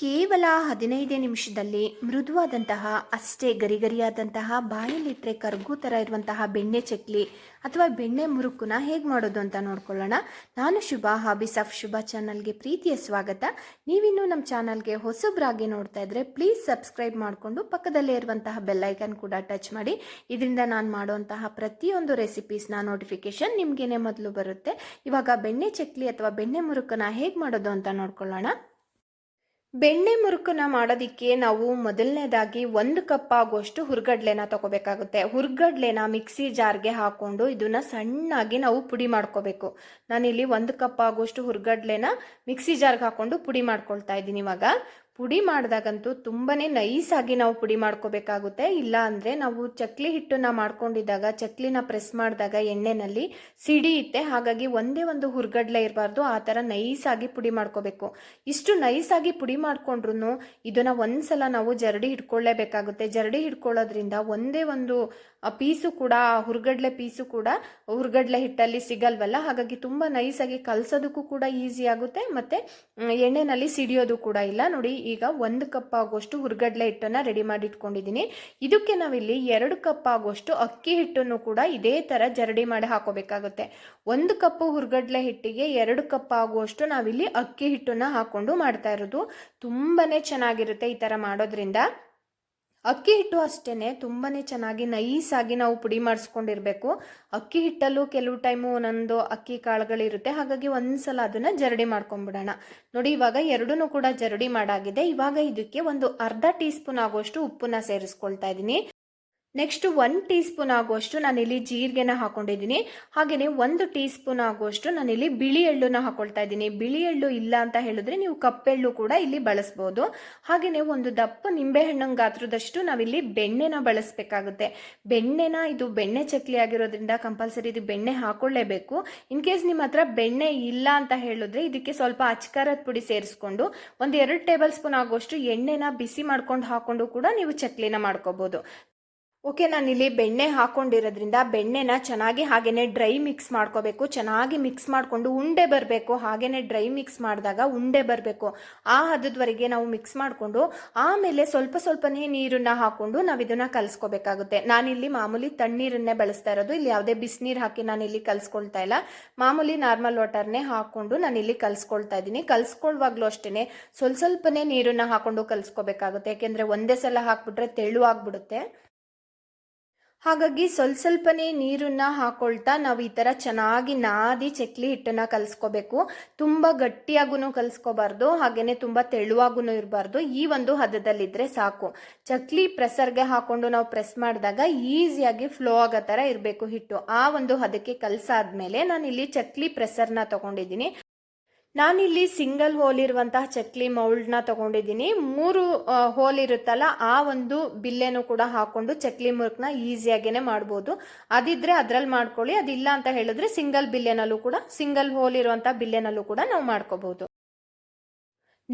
ಕೇವಲ ಹದಿನೈದೇ ನಿಮಿಷದಲ್ಲಿ ಮೃದುವಾದಂತಹ, ಅಷ್ಟೇ ಗರಿಗರಿಯಾದಂತಹ ಬಾಯಲ್ಲಿಟ್ಟರೆ ಕರ್ಗು ಥರ ಇರುವಂತಹ ಬೆಣ್ಣೆ ಚಕ್ಲಿ ಅಥವಾ ಬೆಣ್ಣೆ ಮುರುಕುನ ಹೇಗೆ ಮಾಡೋದು ಅಂತ ನೋಡ್ಕೊಳ್ಳೋಣ. ನಾನು ಶುಭ ಹಾಬೀಸ್ ಆಫ್ ಶುಭ ಚಾನಲ್ಗೆ ಪ್ರೀತಿಯ ಸ್ವಾಗತ. ನೀವಿನ್ನು ನಮ್ಮ ಚಾನಲ್ಗೆ ಹೊಸಬ್ರಾಗಿ ನೋಡ್ತಾ ಇದ್ರೆ ಪ್ಲೀಸ್ ಸಬ್ಸ್ಕ್ರೈಬ್ ಮಾಡಿಕೊಂಡು ಪಕ್ಕದಲ್ಲೇ ಇರುವಂತಹ ಬೆಲ್ಲೈಕನ್ ಕೂಡ ಟಚ್ ಮಾಡಿ. ಇದರಿಂದ ನಾನು ಮಾಡುವಂತಹ ಪ್ರತಿಯೊಂದು ರೆಸಿಪೀಸ್ನ ನೋಟಿಫಿಕೇಶನ್ ನಿಮಗೇನೆ ಮೊದಲು ಬರುತ್ತೆ. ಇವಾಗ ಬೆಣ್ಣೆ ಚಕ್ಲಿ ಅಥವಾ ಬೆಣ್ಣೆ ಮುರುಕನ ಹೇಗೆ ಮಾಡೋದು ಅಂತ ನೋಡ್ಕೊಳ್ಳೋಣ. ಬೆಣ್ಣೆ ಮುರುಕನ್ನ ಮಾಡೋದಕ್ಕೆ ನಾವು ಮೊದಲನೇದಾಗಿ ಒಂದು ಕಪ್ ಆಗುವಷ್ಟು ಹುರ್ಗಡ್ಲೆನ ತಗೋಬೇಕಾಗುತ್ತೆ. ಹುರ್ಗಡ್ಲೆನ ಮಿಕ್ಸಿ ಜಾರ್ಗೆ ಹಾಕೊಂಡು ಇದನ್ನ ಸಣ್ಣಾಗಿ ನಾವು ಪುಡಿ ಮಾಡ್ಕೋಬೇಕು. ನಾನಿಲ್ಲಿ ಒಂದು ಕಪ್ ಆಗುವಷ್ಟು ಹುರ್ಗಡ್ಲೆನ ಮಿಕ್ಸಿ ಜಾರ್ಗೆ ಹಾಕೊಂಡು ಪುಡಿ ಮಾಡ್ಕೊಳ್ತಾ ಇದ್ದೀನಿ ಇವಾಗ. ಪುಡಿ ಮಾಡಿದಾಗಂತೂ ತುಂಬಾ ನೈಸಾಗಿ ನಾವು ಪುಡಿ ಮಾಡ್ಕೋಬೇಕಾಗುತ್ತೆ. ಇಲ್ಲ ಅಂದರೆ ನಾವು ಚಕ್ಲಿ ಹಿಟ್ಟನ್ನ ಮಾಡ್ಕೊಂಡಿದ್ದಾಗ, ಚಕ್ಲಿನ ಪ್ರೆಸ್ ಮಾಡಿದಾಗ ಎಣ್ಣೆನಲ್ಲಿ ಸಿಡಿಯುತ್ತೆ ಹಾಗಾಗಿ ಒಂದೇ ಒಂದು ಹುರ್ಗಡ್ಲೆ ಇರಬಾರ್ದು. ಆ ಥರ ನೈಸಾಗಿ ಪುಡಿ ಮಾಡ್ಕೋಬೇಕು. ಇಷ್ಟು ನೈಸಾಗಿ ಪುಡಿ ಮಾಡಿಕೊಂಡ್ರೂ ಇದನ್ನು ಒಂದ್ಸಲ ನಾವು ಜರಡಿ ಹಿಡ್ಕೊಳ್ಳೇಬೇಕಾಗುತ್ತೆ ಜರಡಿ ಹಿಡ್ಕೊಳ್ಳೋದ್ರಿಂದ ಒಂದೇ ಒಂದು ಪೀಸು ಕೂಡ ಹುರ್ಗಡ್ಲೆ ಪೀಸು ಕೂಡ ಹುರ್ಗಡ್ಲೆ ಹಿಟ್ಟಲ್ಲಿ ಸಿಗಲ್ವಲ್ಲ? ಹಾಗಾಗಿ ತುಂಬ ನೈಸಾಗಿ ಕಲಸೋದಕ್ಕೂ ಕೂಡ ಈಸಿ ಆಗುತ್ತೆ. ಮತ್ತು ಎಣ್ಣೆನಲ್ಲಿ ಸಿಡಿಯೋದು ಕೂಡ ಇಲ್ಲ. ನೋಡಿ, ಈಗ ಒಂದು ಕಪ್ ಆಗುವಷ್ಟು ಹುರ್ಗಡ್ಲೆ ಹಿಟ್ಟನ್ನು ರೆಡಿ ಮಾಡಿ ಇಟ್ಕೊಂಡಿದ್ದೀನಿ ಇದಕ್ಕೆ ನಾವಿಲ್ಲಿ ಎರಡು ಕಪ್ ಆಗುವಷ್ಟು ಅಕ್ಕಿ ಹಿಟ್ಟನ್ನು ಕೂಡ ಇದೇ ಥರ ಜರಡಿ ಮಾಡಿ ಹಾಕೋಬೇಕಾಗುತ್ತೆ. ಒಂದು ಕಪ್ಪು ಹುರ್ಗಡ್ಲೆ ಹಿಟ್ಟಿಗೆ ಎರಡು ಕಪ್ ಆಗುವಷ್ಟು ನಾವಿಲ್ಲಿ ಅಕ್ಕಿ ಹಿಟ್ಟನ್ನು ಹಾಕೊಂಡು ಮಾಡ್ತಾ ಇರೋದು. ತುಂಬಾ ಚೆನ್ನಾಗಿರುತ್ತೆ ಈ ಥರ ಮಾಡೋದ್ರಿಂದ. ಅಕ್ಕಿ ಹಿಟ್ಟು ಅಷ್ಟೇ ತುಂಬಾ ಚೆನ್ನಾಗಿ ನೈಸಾಗಿ ನಾವು ಪುಡಿ ಮಾಡಿಸ್ಕೊಂಡಿರ್ಬೇಕು. ಅಕ್ಕಿ ಹಿಟ್ಟಲ್ಲೂ ಕೆಲವು ಟೈಮು ಒಂದೊಂದು ಅಕ್ಕಿ ಕಾಳುಗಳಿರುತ್ತೆ, ಹಾಗಾಗಿ ಒಂದ್ಸಲ ಅದನ್ನು ಜರಡಿ ಮಾಡ್ಕೊಂಡ್ಬಿಡೋಣ ನೋಡಿ, ಇವಾಗ ಎರಡೂ ಕೂಡ ಜರಡಿ ಮಾಡಾಗಿದೆ. ಇವಾಗ ಇದಕ್ಕೆ ಒಂದು ಅರ್ಧ ಟೀ ಸ್ಪೂನ್ ಆಗುವಷ್ಟು ಉಪ್ಪನ್ನ ಸೇರಿಸ್ಕೊಳ್ತಾ ಇದ್ದೀನಿ. ನೆಕ್ಸ್ಟ್ ಒನ್ ಟೀ ಸ್ಪೂನ್ ಆಗುವಷ್ಟು ನಾನಿಲ್ಲಿ ಜೀರಿಗೆನ ಹಾಕೊಂಡಿದ್ದೀನಿ. ಹಾಗೆಯೇ ಒಂದು ಟೀ ಸ್ಪೂನ್ ಆಗುವಷ್ಟು ನಾನಿಲ್ಲಿ ಬಿಳಿ ಎಳ್ಳನ್ನ ಹಾಕೊಳ್ತಾ ಇದ್ದೀನಿ. ಬಿಳಿ ಎಳ್ಳು ಇಲ್ಲ ಅಂತ ಹೇಳಿದ್ರೆ ನೀವು ಕಪ್ಪೆಳ್ಳು ಕೂಡ ಇಲ್ಲಿ ಬಳಸ್ಬೋದು. ಹಾಗೆಯೇ ಒಂದು ದಪ್ಪ ನಿಂಬೆಹಣ್ಣಿನ ಗಾತ್ರದಷ್ಟು ನಾವಿಲ್ಲಿ ಬೆಣ್ಣೆನ ಬಳಸಬೇಕಾಗುತ್ತೆ. ಬೆಣ್ಣೆನ ಇದು ಬೆಣ್ಣೆ ಚಕ್ಲಿ ಆಗಿರೋದ್ರಿಂದ ಕಂಪಲ್ಸರಿ ಇದು ಬೆಣ್ಣೆ ಹಾಕೊಳ್ಳೇಬೇಕು. ಇನ್ ಕೇಸ್ ನಿಮ್ಮ ಹತ್ರ ಬೆಣ್ಣೆ ಇಲ್ಲ ಅಂತ ಹೇಳಿದ್ರೆ ಇದಕ್ಕೆ ಸ್ವಲ್ಪ ಅಚ್ಕಾರದ ಪುಡಿ ಸೇರಿಸ್ಕೊಂಡು ಒಂದು ಎರಡು ಟೇಬಲ್ ಸ್ಪೂನ್ ಆಗುವಷ್ಟು ಎಣ್ಣೆನ ಬಿಸಿ ಮಾಡ್ಕೊಂಡು ಹಾಕೊಂಡು ಕೂಡ ನೀವು ಚಕ್ಲಿನ ಮಾಡ್ಕೋಬಹುದು ಓಕೆ, ನಾನಿಲ್ಲಿ ಬೆಣ್ಣೆ ಹಾಕೊಂಡಿರೋದ್ರಿಂದ ಬೆಣ್ಣೆನ ಚೆನ್ನಾಗಿ ಹಾಗೇನೆ ಡ್ರೈ ಮಿಕ್ಸ್ ಮಾಡ್ಕೋಬೇಕು. ಚೆನ್ನಾಗಿ ಮಿಕ್ಸ್ ಮಾಡಿಕೊಂಡು ಉಂಡೆ ಬರಬೇಕು. ಹಾಗೇನೆ ಡ್ರೈ ಮಿಕ್ಸ್ ಮಾಡಿದಾಗ ಉಂಡೆ ಬರಬೇಕು. ಆ ಹದದವರೆಗೆ ನಾವು ಮಿಕ್ಸ್ ಮಾಡಿಕೊಂಡು ಆಮೇಲೆ ಸ್ವಲ್ಪ ಸ್ವಲ್ಪನೇ ನೀರನ್ನು ಹಾಕ್ಕೊಂಡು ನಾವು ಇದನ್ನು ಕಲಿಸ್ಕೋಬೇಕಾಗುತ್ತೆ. ನಾನಿಲ್ಲಿ ಮಾಮೂಲಿ ತಣ್ಣೀರನ್ನೇ ಬಳಸ್ತಾ ಇರೋದು. ಇಲ್ಲಿ ಯಾವುದೇ ಬಿಸಿನೀರು ಹಾಕಿ ನಾನಿಲ್ಲಿ ಕಲಿಸ್ಕೊಳ್ತಾ ಇಲ್ಲ. ಮಾಮೂಲಿ ನಾರ್ಮಲ್ ವಾಟರ್ನೇ ಹಾಕ್ಕೊಂಡು ನಾನಿಲ್ಲಿ ಕಲಿಸ್ಕೊಳ್ತಾ ಇದ್ದೀನಿ. ಕಲಿಸ್ಕೊಳ್ಳುವಾಗ್ಲೂ ಅಷ್ಟೇ ಸ್ವಲ್ಪ ಸ್ವಲ್ಪನೇ ನೀರನ್ನು ಹಾಕ್ಕೊಂಡು ಕಲಿಸ್ಕೋಬೇಕಾಗುತ್ತೆ. ಯಾಕೆಂದರೆ ಒಂದೇ ಸಲ ಹಾಕ್ಬಿಟ್ರೆ ತೆಳು ಆಗ್ಬಿಡುತ್ತೆ ಹಾಗಾಗಿ ಸ್ವಲ್ಪ ಸ್ವಲ್ಪನೇ ನೀರನ್ನು ಹಾಕೊಳ್ತಾ ನಾವು ಈ ಥರ ಚೆನ್ನಾಗಿ ನಾದಿ ಚಕ್ಲಿ ಹಿಟ್ಟನ್ನು ಕಲಿಸ್ಕೋಬೇಕು. ತುಂಬ ಗಟ್ಟಿಯಾಗೂ ಕಲಿಸ್ಕೋಬಾರ್ದು ಹಾಗೆಯೇ ತುಂಬ ತೆಳುವಾಗೂ ಇರಬಾರ್ದು. ಈ ಒಂದು ಹದದಲ್ಲಿದ್ದರೆ ಸಾಕು. ಚಕ್ಲಿ ಪ್ರೆಸರ್ಗೆ ಹಾಕೊಂಡು ನಾವು ಪ್ರೆಸ್ ಮಾಡಿದಾಗ ಈಸಿಯಾಗಿ ಫ್ಲೋ ಆಗೋ ಥರ ಇರಬೇಕು ಹಿಟ್ಟು. ಆ ಒಂದು ಹದಕ್ಕೆ ಕಲಸಾದ್ಮೇಲೆ ನಾನು ಇಲ್ಲಿ ಚಕ್ಲಿ ಪ್ರೆಸರ್ನ ತಗೊಂಡಿದ್ದೀನಿ. ನಾನಿಲ್ಲಿ ಸಿಂಗಲ್ ಹೋಲ್ ಇರುವಂತಹ ಚಕ್ಲಿ ಮೌಲ್ಡ್ನ ತಗೊಂಡಿದ್ದೀನಿ. ಮೂರು ಹೋಲ್ ಇರುತ್ತಲ್ಲ ಆ ಒಂದು ಬಿಲ್ಲೆನೂ ಕೂಡ ಹಾಕೊಂಡು ಚಕ್ಲಿ ಮುರುಕ್ನ ಈಸಿಯಾಗೇನೆ ಮಾಡ್ಬೋದು. ಅದಿದ್ರೆ ಅದ್ರಲ್ಲಿ ಮಾಡ್ಕೊಳ್ಳಿ. ಅದಿಲ್ಲ ಅಂತ ಹೇಳಿದ್ರೆ ಸಿಂಗಲ್ ಬಿಲ್ಲೆನಲ್ಲೂ ಕೂಡ, ಸಿಂಗಲ್ ಹೋಲ್ ಇರುವಂತಹ ಬಿಲ್ಲೆನಲ್ಲೂ ಕೂಡ ನಾವು ಮಾಡ್ಕೋಬಹುದು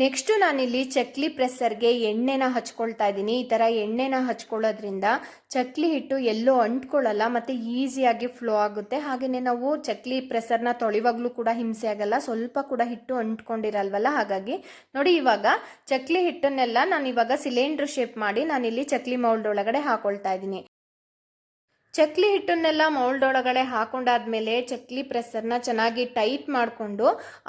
ನೆಕ್ಸ್ಟು ನಾನಿಲ್ಲಿ ಚಕ್ಲಿ ಪ್ರೆಸ್ಸರ್ಗೆ ಎಣ್ಣೆನ ಹಚ್ಕೊಳ್ತಾ ಇದ್ದೀನಿ. ಈ ಥರ ಎಣ್ಣೆನ ಹಚ್ಕೊಳ್ಳೋದ್ರಿಂದ ಚಕ್ಲಿ ಹಿಟ್ಟು ಎಲ್ಲೂ ಅಂಟ್ಕೊಳ್ಳಲ್ಲ, ಮತ್ತು ಈಸಿಯಾಗಿ ಫ್ಲೋ ಆಗುತ್ತೆ. ಹಾಗೆಯೇ ನಾವು ಚಕ್ಲಿ ಪ್ರೆಸರ್ನ ತೊಳಿವಾಗ್ಲೂ ಕೂಡ ಹಿಂಸೆ ಆಗಲ್ಲ, ಸ್ವಲ್ಪ ಕೂಡ ಹಿಟ್ಟು ಅಂಟ್ಕೊಂಡಿರಲ್ವಲ್ಲ? ಹಾಗಾಗಿ ನೋಡಿ ಇವಾಗ ಚಕ್ಲಿ ಹಿಟ್ಟನ್ನೆಲ್ಲ ನಾನು ಇವಾಗ ಸಿಲಿಂಡ್ರ್ ಶೇಪ್ ಮಾಡಿ ನಾನಿಲ್ಲಿ ಚಕ್ಲಿ ಮೌಲ್ಡ್ ಒಳಗಡೆ ಹಾಕೊಳ್ತಾ ಇದ್ದೀನಿ. ಚಕ್ಲಿ ಹಿಟ್ಟನ್ನೆಲ್ಲ ಮೌಲ್ಡ್ ಒಳಗಡೆ ಹಾಕೊಂಡಾದ್ಮೇಲೆ ಚಕ್ಲಿ ಪ್ರೆಸ್ಸರ್ನ ಚೆನ್ನಾಗಿ ಟೈಟ್ ಮಾಡಿಕೊಂಡು,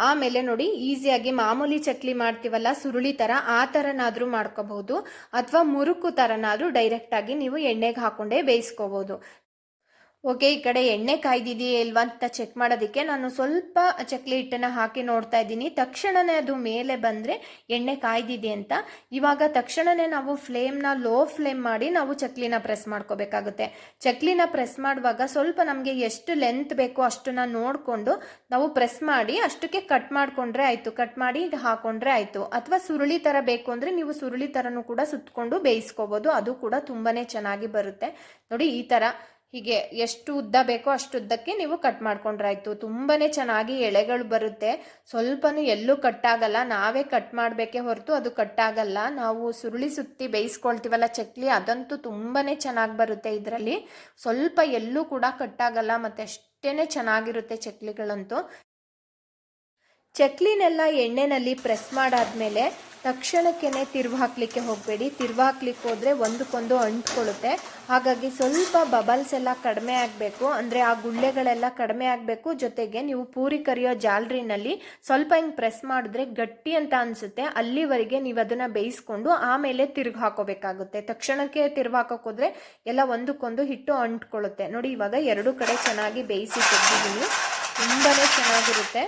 ಆಮೇಲೆ ನೋಡಿ ಈಸಿಯಾಗಿ ಮಾಮೂಲಿ ಚಕ್ಲಿ ಮಾಡ್ತೀವಲ್ಲ, ಸುರುಳಿ ಥರ ಆ ಥರನಾದರೂ ಮಾಡ್ಕೋಬಹುದು. ಅಥವಾ ಮುರುಕು ಥರನಾದರೂ ಡೈರೆಕ್ಟಾಗಿ ನೀವು ಎಣ್ಣೆಗೆ ಹಾಕೊಂಡೇ ಬೇಯಿಸ್ಕೋಬಹುದು. ಓಕೆ ಈ ಕಡೆ ಎಣ್ಣೆ ಕಾಯ್ದಿದೆಯೇ ಇಲ್ವಾ ಅಂತ ಚೆಕ್ ಮಾಡೋದಕ್ಕೆ ನಾನು ಸ್ವಲ್ಪ ಚಕ್ಲಿ ಹಿಟ್ಟನ್ನು ಹಾಕಿ ನೋಡ್ತಾ ಇದ್ದೀನಿ. ತಕ್ಷಣನೇ ಅದು ಮೇಲೆ ಬಂದರೆ ಎಣ್ಣೆ ಕಾಯ್ದಿದೆ ಅಂತ. ಇವಾಗ ತಕ್ಷಣನೇ ನಾವು ಫ್ಲೇಮ್ನ ಲೋ ಫ್ಲೇಮ್ ಮಾಡಿ ನಾವು ಚಕ್ಲಿನ ಪ್ರೆಸ್ ಮಾಡ್ಕೋಬೇಕಾಗುತ್ತೆ. ಚಕ್ಲಿನ ಪ್ರೆಸ್ ಮಾಡುವಾಗ ಸ್ವಲ್ಪ ನಮಗೆ ಎಷ್ಟು ಲೆಂತ್ ಬೇಕೋ ಅಷ್ಟನ್ನ ನೋಡಿಕೊಂಡು ನಾವು ಪ್ರೆಸ್ ಮಾಡಿ ಅಷ್ಟಕ್ಕೆ ಕಟ್ ಮಾಡಿಕೊಂಡ್ರೆ ಆಯಿತು. ಕಟ್ ಮಾಡಿ ಹಾಕೊಂಡ್ರೆ ಆಯಿತು. ಅಥವಾ ಸುರುಳಿ ಥರ ಬೇಕು ಅಂದರೆ ನೀವು ಸುರುಳಿ ಥರನೂ ಕೂಡ ಸುತ್ತಕೊಂಡು ಬೇಯಿಸ್ಕೋಬೋದು. ಅದು ಕೂಡ ತುಂಬಾ ಚೆನ್ನಾಗಿ ಬರುತ್ತೆ. ನೋಡಿ ಈ ಥರ ಹೀಗೆ ಎಷ್ಟು ಉದ್ದ ಬೇಕೋ ಅಷ್ಟು ಉದ್ದಕ್ಕೆ ನೀವು ಕಟ್ ಮಾಡ್ಕೊಂಡ್ರಾಯ್ತು ತುಂಬಾ ಚೆನ್ನಾಗಿ ಎಳೆಗಳು ಬರುತ್ತೆ. ಸ್ವಲ್ಪನೂ ಎಲ್ಲೂ ಕಟ್ಟಾಗಲ್ಲ ನಾವೇ ಕಟ್ ಮಾಡಬೇಕೇ ಹೊರತು ಅದು ಕಟ್ಟಾಗಲ್ಲ ನಾವು ಸುರುಳಿ ಸುತ್ತಿ ಬೇಯಿಸ್ಕೊಳ್ತೀವಲ್ಲ ಚಕ್ಲಿ, ಅದಂತೂ ತುಂಬಾ ಚೆನ್ನಾಗಿ ಬರುತ್ತೆ ಇದರಲ್ಲಿ. ಸ್ವಲ್ಪ ಎಲ್ಲೂ ಕೂಡ ಕಟ್ಟಾಗಲ್ಲ ಮತ್ತು ಅಷ್ಟೇ ಚೆನ್ನಾಗಿರುತ್ತೆ ಚಕ್ಲಿಗಳಂತೂ. ಚಕ್ಲಿನೆಲ್ಲ ಎಣ್ಣೆನಲ್ಲಿ ಪ್ರೆಸ್ ಮಾಡಾದ್ಮೇಲೆ ತಕ್ಷಣಕ್ಕೇ ತಿರುವು ಹಾಕಲಿಕ್ಕೆ ಹೋಗಬೇಡಿ. ತಿರುವು ಹಾಕ್ಲಿಕ್ಕೆ ಹೋದರೆ ಒಂದಕ್ಕೊಂದು ಅಂಟ್ಕೊಳ್ಳುತ್ತೆ. ಹಾಗಾಗಿ ಸ್ವಲ್ಪ ಬಬಲ್ಸ್ ಎಲ್ಲ ಕಡಿಮೆ ಆಗಬೇಕು. ಅಂದರೆ ಆ ಗುಳ್ಳೆಗಳೆಲ್ಲ ಕಡಿಮೆ ಆಗಬೇಕು. ಜೊತೆಗೆ ನೀವು ಪೂರಿ ಕರಿಯೋ ಜಾಲರಿನಲ್ಲಿ ಸ್ವಲ್ಪ ಹಿಂಗೆ ಪ್ರೆಸ್ ಮಾಡಿದ್ರೆ ಗಟ್ಟಿ ಅಂತ ಅನಿಸುತ್ತೆ. ಅಲ್ಲಿವರೆಗೆ ನೀವು ಅದನ್ನು ಬೇಯಿಸ್ಕೊಂಡು ಆಮೇಲೆ ತಿರುಗಿ ಹಾಕೋಬೇಕಾಗುತ್ತೆ ತಕ್ಷಣಕ್ಕೆ ತಿರುವು ಹಾಕೋಕ್ಕೋದ್ರೆ ಎಲ್ಲ ಒಂದಕ್ಕೊಂದು ಹಿಟ್ಟು ಅಂಟ್ಕೊಳ್ಳುತ್ತೆ. ನೋಡಿ ಇವಾಗ ಎರಡು ಕಡೆ ಚೆನ್ನಾಗಿ ಬೇಯಿಸಿ ತೆಗೆದಿದ್ದೀನಿ. ತುಂಬಾ ಚೆನ್ನಾಗಿರುತ್ತೆ.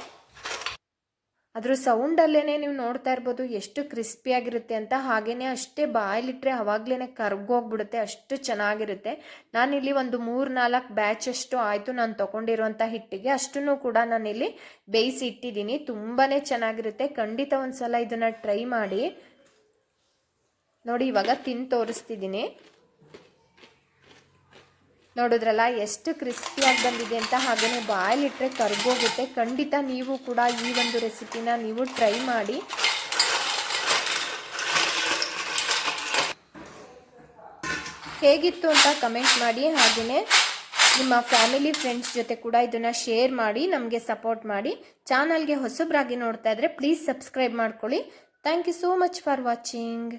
ಅದ್ರ ಸೌಂಡಲ್ಲೇ ನೀವು ನೋಡ್ತಾ ಇರ್ಬೋದು ಎಷ್ಟು ಕ್ರಿಸ್ಪಿಯಾಗಿರುತ್ತೆ ಅಂತ. ಹಾಗೇನೆ ಅಷ್ಟೇ ಬಾಯಲ್ಲಿಟ್ಟರೆ ಅವಾಗ್ಲೇ ಕರ್ಗೋಗ್ಬಿಡುತ್ತೆ, ಅಷ್ಟು ಚೆನ್ನಾಗಿರುತ್ತೆ. ನಾನಿಲ್ಲಿ ಒಂದು ಮೂರು ನಾಲ್ಕು ಬ್ಯಾಚ್ ಅಷ್ಟು ಆಯಿತು ನಾನು ತೊಗೊಂಡಿರುವಂಥ ಹಿಟ್ಟಿಗೆ. ಅಷ್ಟನ್ನು ಕೂಡ ನಾನಿಲ್ಲಿ ಬೇಯಿಸಿ ಇಟ್ಟಿದ್ದೀನಿ. ತುಂಬಾ ಚೆನ್ನಾಗಿರುತ್ತೆ. ಖಂಡಿತ ಒಂದು ಸಲ ಇದನ್ನು ಟ್ರೈ ಮಾಡಿ. ನೋಡಿ, ಇವಾಗ ತಿಂದು ತೋರಿಸ್ತಿದ್ದೀನಿ. ನೋಡಿದ್ರಲ್ಲ, ಎಷ್ಟು ಕ್ರಿಸ್ಪಿಯಾಗಿ ಬಂದಿದೆ ಅಂತ ಹಾಗೆಯೇ ಬಾಯಲ್ಲಿಟ್ಟರೆ ಕರ್ಗೋಗುತ್ತೆ. ಖಂಡಿತ ನೀವು ಕೂಡ ಈ ಒಂದು ರೆಸಿಪಿನ ನೀವು ಟ್ರೈ ಮಾಡಿ. ಹೇಗಿತ್ತು ಅಂತ ಕಮೆಂಟ್ ಮಾಡಿ ಹಾಗೆಯೇ ನಿಮ್ಮ ಫ್ಯಾಮಿಲಿ ಫ್ರೆಂಡ್ಸ್ ಜೊತೆ ಕೂಡ ಇದನ್ನು ಶೇರ್ ಮಾಡಿ, ನಮಗೆ ಸಪೋರ್ಟ್ ಮಾಡಿ. ಚಾನಲ್ಗೆ ಹೊಸಬ್ರಾಗಿ ನೋಡ್ತಾ ಇದ್ರೆ ಪ್ಲೀಸ್ ಸಬ್ಸ್ಕ್ರೈಬ್ ಮಾಡ್ಕೊಳ್ಳಿ. Thank you so much for watching